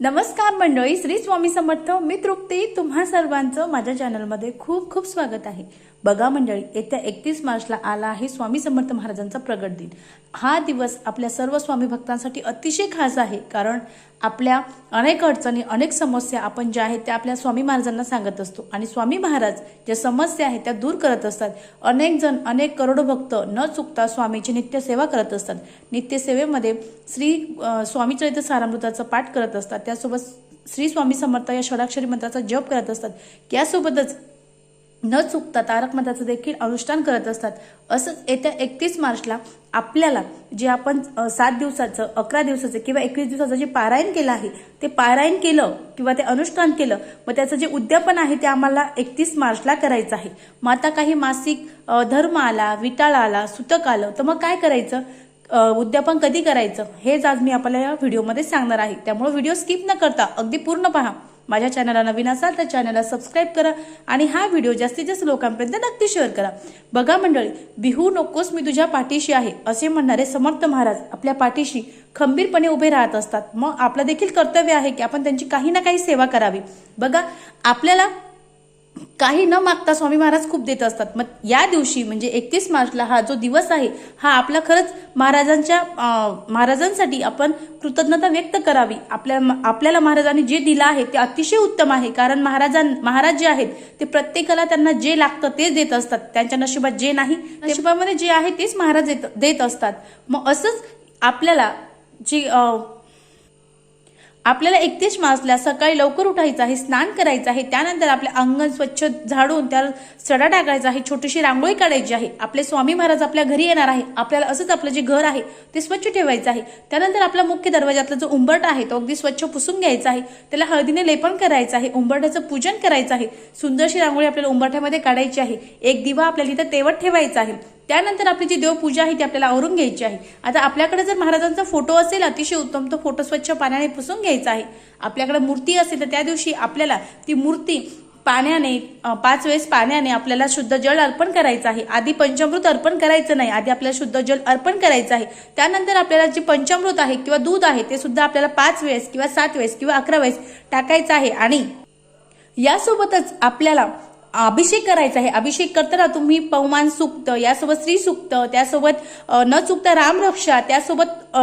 नमस्कार मंडळी श्री स्वामी समर्थ मी तृप्ती. तुम्हा सर्वांचं माझ्या चॅनलमध्ये खूप खूप स्वागत आहे. बघा मंडळी येत्या एकतीस मार्चला आला आहे स्वामी समर्थ महाराजांचा प्रगट दिन. हा दिवस आपल्या सर्व स्वामी भक्तांसाठी अतिशय खास आहे कारण आपल्या अनेक अडचणी अनेक समस्या आपण ज्या आहेत त्या आपल्या स्वामी महाराजांना सांगत असतो. आणि स्वामी महाराज ज्या समस्या आहेत त्या दूर करत असतात. अनेक जण अनेक करोडो भक्त न चुकता स्वामीची नित्यसेवा करत असतात. नित्यसेवेमध्ये श्री स्वामी चरित्र सारामृताचं पाठ करत असतात. त्यासोबत श्री स्वामी समर्थ या षडाक्षरी मंत्राचा जप करत असतात. यासोबतच न चुकता तारक मताचं देखील अनुष्ठान करत असतात. असंच येत्या एकतीस मार्चला आपल्याला जे आपण सात दिवसाचं अकरा दिवसाचं किंवा एकवीस दिवसाचं जे पारायण केलं आहे ते पारायण केलं किंवा ते अनुष्ठान केलं मग त्याचं जे उद्यापन आहे ते आम्हाला एकतीस मार्चला करायचं आहे. मग आता काही मासिक धर्म आला विटाळ आला सुतक आलं तर मग काय करायचं? उद्यापन कधी करायचं? हेच आज मी आपल्याला या व्हिडिओमध्ये सांगणार आहे. त्यामुळे व्हिडिओ स्किप न करता अगदी पूर्ण पहा. माझ्या चॅनलला नवीन असाल तर चॅनलला सबस्क्राईब करा आणि हा व्हिडिओ जास्तीत जास्त लोकांपर्यंत नक्की शेअर करा. बघा मंडळी बिहू नकोस मी तुझ्या पाठीशी आहे असे म्हणणारे समर्थ महाराज आपल्या पाठीशी खंबीरपणे उभे राहत असतात. मग आपलं देखील कर्तव्य आहे की आपण त्यांची काही ना काही सेवा करावी. बघा आपल्याला काही न मागता स्वामी महाराज खूप देत असतात. मग या दिवशी म्हणजे एकतीस मार्चला हा जो दिवस आहे हा आपला खरंच महाराजांच्या महाराजांसाठी आपण कृतज्ञता व्यक्त करावी. आपल्या आपल्याला महाराजांनी जे दिलं आहे ते अतिशय उत्तम आहे. कारण महाराजां महाराज जे आहेत ते प्रत्येकाला त्यांना जे लागतं तेच देत असतात. त्यांच्या नशिबात जे नाही नशिबामध्ये जे आहे तेच महाराज देत- असतात. मग असंच आपल्याला जे आपल्याला एकतीस मार्चला सकाळी लवकर उठायचं आहे स्नान करायचं आहे त्यानंतर आपले अंगण स्वच्छ झाडून त्याला सडा टाकायचा आहे छोटीशी रांगोळी काढायची आहे. आपले स्वामी महाराज आपल्या घरी येणार आहे. आपल्याला असंच आपलं जे घर आहे ते स्वच्छ ठेवायचं आहे. त्यानंतर आपला मुख्य दरवाजातला जो उंबरट आहे तो अगदी स्वच्छ पुसून घ्यायचा आहे. त्याला हळदीने लेपन करायचं आहे. उंबरठ्याचं पूजन करायचं आहे. सुंदरशी रांगोळी आपल्याला उंबरठ्यामध्ये काढायची आहे. एक दिवा आपल्याला इथं तेवट ठेवायचा आहे. त्यानंतर आपली जी देवपूजा आहे ती आपल्याला आवरून घ्यायची आहे. आता आपल्याकडे जर महाराजांचा फोटो असेल अतिशय उत्तम तो फोटो स्वच्छ पाण्याने पुसून घ्यायचा आहे. आपल्याकडे मूर्ती असेल तर त्या दिवशी आपल्याला ती मूर्ती पाण्याने पाच वेळेस पाण्याने आपल्याला शुद्ध जल अर्पण करायचं आहे. आधी पंचामृत अर्पण करायचं नाही आधी आपल्याला शुद्ध जल अर्पण करायचं आहे. त्यानंतर आपल्याला जे पंचामृत आहे किंवा दूध आहे ते सुद्धा आपल्याला पाच वेळेस किंवा सात वेळेस किंवा अकरा वेळेस टाकायचं आहे. आणि यासोबतच आपल्याला अभिषेक करायचा आहे. अभिषेक करताना तुम्ही पवमान सुक्त यासोबत स्त्री सुक्त त्यासोबत न चुकता रामरक्षा त्यासोबत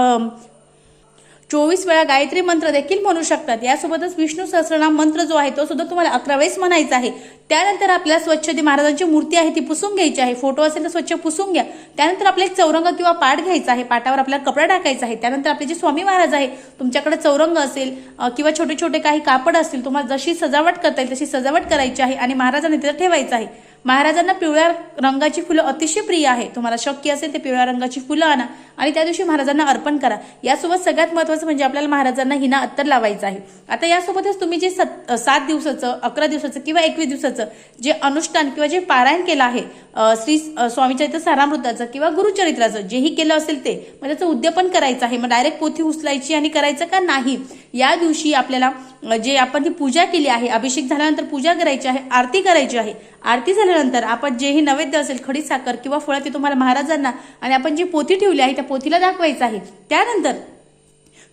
चोवीस वेळा गायत्री मंत्र देखील म्हणू शकतात. यासोबतच विष्णू सहस्रनाम मंत्र जो आहे तो सुद्धा तुम्हाला अकरा वेळेस म्हणायचा आहे. त्यानंतर आपल्याला स्वच्छ ती महाराजांची मूर्ती आहे ती पुसून घ्यायची आहे. फोटो असेल तर स्वच्छ पुसून घ्या. त्यानंतर आपला एक चौरंग किंवा पाठ घ्यायचा आहे. पाटावर आपल्याला कपडा टाकायचा आहे. त्यानंतर आपले जे स्वामी महाराज आहे तुमच्याकडे चौरंग असेल किंवा छोटे छोटे काही कापड असतील तुम्हाला जशी सजावट करता येईल तशी सजावट करायची आहे आणि महाराजांनी तिथं ठेवायचं आहे. महाराजांना पिवळ्या रंगाची फुलं अतिशय प्रिय आहे. तुम्हाला शक्य असेल ते पिवळ्या रंगाची फुलं आणा आणि त्या दिवशी महाराजांना अर्पण करा. यासोबत सगळ्यात महत्वाचं म्हणजे आपल्याला महाराजांना हिना अत्तर लावायचं आहे. आता यासोबतच तुम्ही जे सत- सात दिवसाचं अकरा दिवसाचं किंवा एकवीस दिवसाचं जे अनुष्ठान किंवा जे पारायण केलं आहे श्री स्वामीचरित्र सारामृताचं किंवा गुरुचरित्राचं जेही केलं असेल ते मग त्याचं उद्यापन करायचं आहे. मग डायरेक्ट पोथी उचलायची आणि करायचं का नाही? या दिवशी आपल्याला जे आपण ती पूजा केली आहे अभिषेक झाल्यानंतर पूजा करायची आहे आरती करायची आहे आरती झाल्यानंतर आपण जेही नैवेद्य असेल खडी साखर किंवा फळं ते तुम्हाला महाराजांना आणि आपण जी पोथी ठेवली आहे त्या पोथीला दाखवायचं आहे. त्यानंतर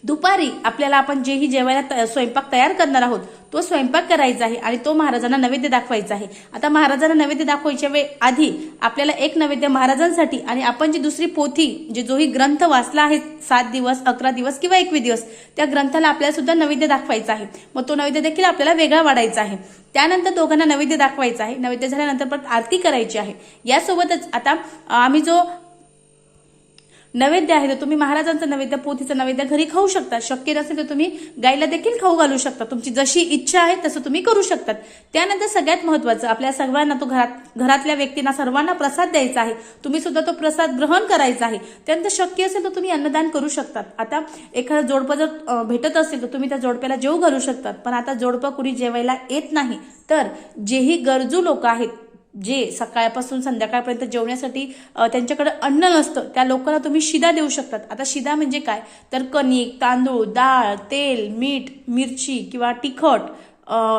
दुपारी आपल्याला आपण जेही जेवायला त- स्वयंपाक तयार करणार आहोत तो स्वयंपाक करायचा आहे आणि तो महाराजांना नैवेद्य दाखवायचा आहे. आता महाराजांना नैवेद्य दाखवायच्या वेळ आधी आपल्याला एक नैवेद्य महाराजांसाठी आणि आपण जी दुसरी पोथी जे जोही ग्रंथ वाचला आहे सात दिवस अकरा दिवस किंवा एकवीस दिवस त्या ग्रंथाला आपल्याला सुद्धा नैवेद्य दाखवायचा आहे. मग तो नैवेद्य देखील आपल्याला वेगळा वाढायचा आहे. त्यानंतर दोघांना नैवेद्य दाखवायचा आहे. नैवेद्य झाल्यानंतर परत आरती करायची आहे. यासोबतच आता आम्ही जो नैवेद्य आहे तर तुम्ही महाराजांचं नैवेद्य पोथीचं नैवेद्य घरी खाऊ शकता. शक्य नसेल तर तुम्ही गायला देखील खाऊ घालू शकता. तुमची जशी इच्छा आहे तसं तुम्ही करू शकतात. त्यानंतर सगळ्यात महत्वाचं आपल्या सर्वांना तो घरात घरातल्या व्यक्तींना सर्वांना प्रसाद द्यायचा आहे. तुम्ही सुद्धा तो प्रसाद ग्रहण करायचा आहे. त्यानंतर शक्य असेल तर तुम्ही अन्नदान करू शकतात. आता एखादं जोडपं जर भेटत असेल तर तुम्ही त्या जोडप्याला जेव घालू शकतात. पण आता जोडपं कुणी जेवायला येत नाही तर जेही गरजू लोक आहेत. जे सकाळपासून संध्याकाळपर्यंत जेवण्यासाठी त्यांच्याकडे अन्न नसतं त्या लोकांना तुम्ही शिदा देऊ शकतात. आता शिदा म्हणजे काय? तर कणिक तांदूळ डाळ तेल मीठ मिरची किंवा तिखट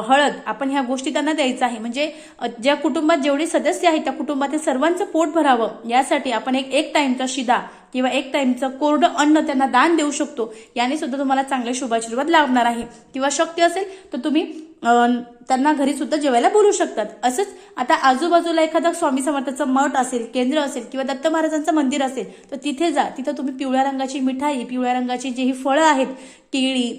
हळद आपण ह्या गोष्टी त्यांना द्यायचं आहे. म्हणजे ज्या कुटुंबात जेवढे सदस्य आहेत त्या कुटुंबातील सर्वांचं पोट भरावं. यासाठी आपण एक एक टाइमचा शिदा किंवा एक टाइमचं कोरडं अन्न त्यांना दान देऊ शकतो याने सुद्धा तुम्हाला चांगले शुभाशीर्वाद लाभणार आहे. किंवा शक्य असेल तर तुम्ही त्यांना घरी सुद्धा जेवायला बोलू शकतात. असंच आता आजूबाजूला एखादा स्वामी समर्थाचं मठ असेल केंद्र असेल किंवा दत्त महाराजांचं मंदिर असेल तर तिथे जा. तिथं तुम्ही पिवळ्या रंगाची मिठाई पिवळ्या रंगाची जी ही फळं आहेत केळी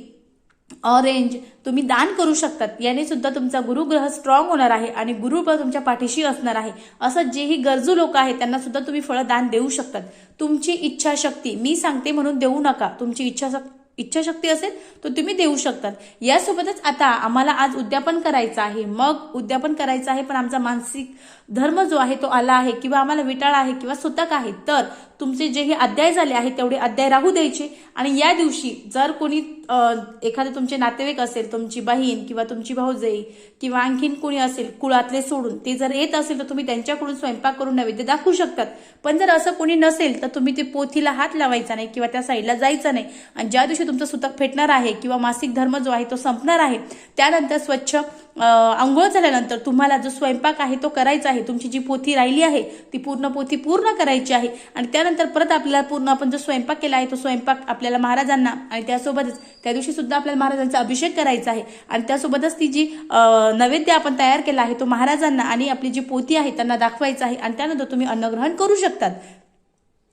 ऑरेंज तुम्ही दान करू शकतात. याने सुद्धा तुमचा गुरुग्रह स्ट्रॉंग होणार आहे आणि गुरुबळ तुमच्या पाठीशी असणार आहे. असं जेही गरजू लोक आहेत त्यांना सुद्धा तुम्ही फळं दान देऊ शकतात. तुमची इच्छाशक्ती मी सांगते म्हणून देऊ नका. तुमची इच्छाशक् इच्छाशक्ती असेल तर तुम्ही देऊ शकतात. यासोबतच आता आम्हाला आज उद्यापन करायचं आहे. मग उद्यापन करायचं आहे पण आमचा मानसिक धर्म जो आहे तो आला आहे किंवा आम्हाला विटाळ आहे किंवा सुतक आहे तर तुमचे जे हे अध्याय झाले आहेत तेवढे अध्याय राहू द्यायचे. आणि या दिवशी जर कोणी एखादे तुमचे नातेवाईक असेल तुमची बहीण किंवा तुमची भाऊजाई किंवा आणखीन कोणी असेल कुळातले सोडून ते जर येत असेल तर तुम्ही त्यांच्याकडून स्वयंपाक करून नैवेद्य दाखवू शकतात. पण जर असं कोणी नसेल तर तुम्ही ते पोथीला हात लावायचा नाही किंवा त्या साईडला जायचा नाही. आणि ज्या दिवशी तुमचं सुतक फेटणार आहे किंवा मासिक धर्म जो आहे तो संपणार आहे त्यानंतर स्वच्छ आंघोळ झाल्यानंतर तुम्हाला जो स्वयंपाक आहे तो करायचा आहे तुमची जी पोथी राहिली आहे ती पूर्ण पोथी पूर्ण करायची आहे. आणि त्यानंतर परत आपल्याला पूर्ण आपण जो स्वयंपाक केला आहे तो स्वयंपाक आपल्याला महाराजांना आणि त्यासोबतच त्या दिवशी सुद्धा आपल्याला महाराजांचा अभिषेक करायचा आहे. आणि त्यासोबतच ती जी नैवेद्य आपण तयार केला आहे तो महाराजांना आणि आपली जी पोथी आहे त्यांना दाखवायचं आहे. आणि त्यानंतर तुम्ही अन्नग्रहण करू शकतात.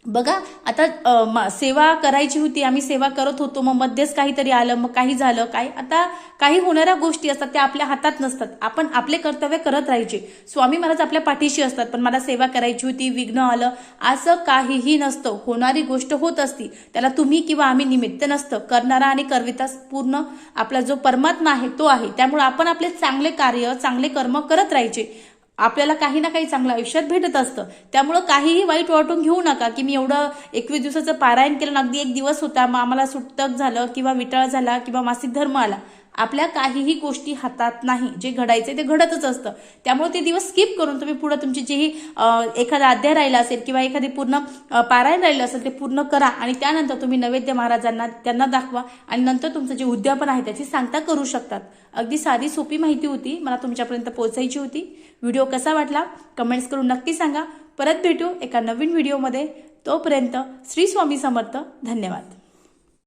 बघा आता मा सेवा करायची होती आम्ही सेवा करत होतो मग मध्येच काहीतरी आलं मग काही झालं काय? आता काही होणाऱ्या गोष्टी असतात त्या आपल्या हातात नसतात. आपण आपले कर्तव्य करत राहायचे. स्वामी महाराज आपल्या पाठीशी असतात पण मला सेवा करायची होती विघ्न आलं असं काहीही नसतं. होणारी गोष्ट होत असती त्याला तुम्ही किंवा आम्ही निमित्त नसतं. करणारा आणि करविता पूर्ण आपला जो परमात्मा आहे तो आहे. त्यामुळे आपण आपले चांगले कार्य चांगले कर्म करत राहायचे. आपल्याला काही ना काही चांगलं आयुष्यात भेटत असतं. त्यामुळं काहीही वाईट वाटून घेऊ नका की मी एवढं एकवीस दिवसाचं पारायण केलं. अगदी एक दिवस होता मग आम्हाला सुटतक झालं किंवा विटाळ झाला किंवा मासिक धर्म आला. आपल्या काहीही गोष्टी हातात नाही जे घडायचे ते घडतच असतं. त्यामुळे ते दिवस स्किप करून तुम्ही पुढे तुमची जेही एखादा अध्याय राहिला असेल किंवा एखादी पूर्ण पारायण राहिलं असेल ते पूर्ण करा आणि त्यानंतर तुम्ही नैवेद्य महाराजांना त्यांना दाखवा आणि नंतर तुमचं जे उद्यापन आहे त्याची सांगता करू शकतात. अगदी साधी सोपी माहिती होती मला तुमच्यापर्यंत पोहोचायची होती. व्हिडिओ कसा वाटला? कमेंट्स करून नक्की सांगा. परत भेटू एका नवीन व्हिडिओमध्ये. तोपर्यंत श्री स्वामी समर्थ. धन्यवाद.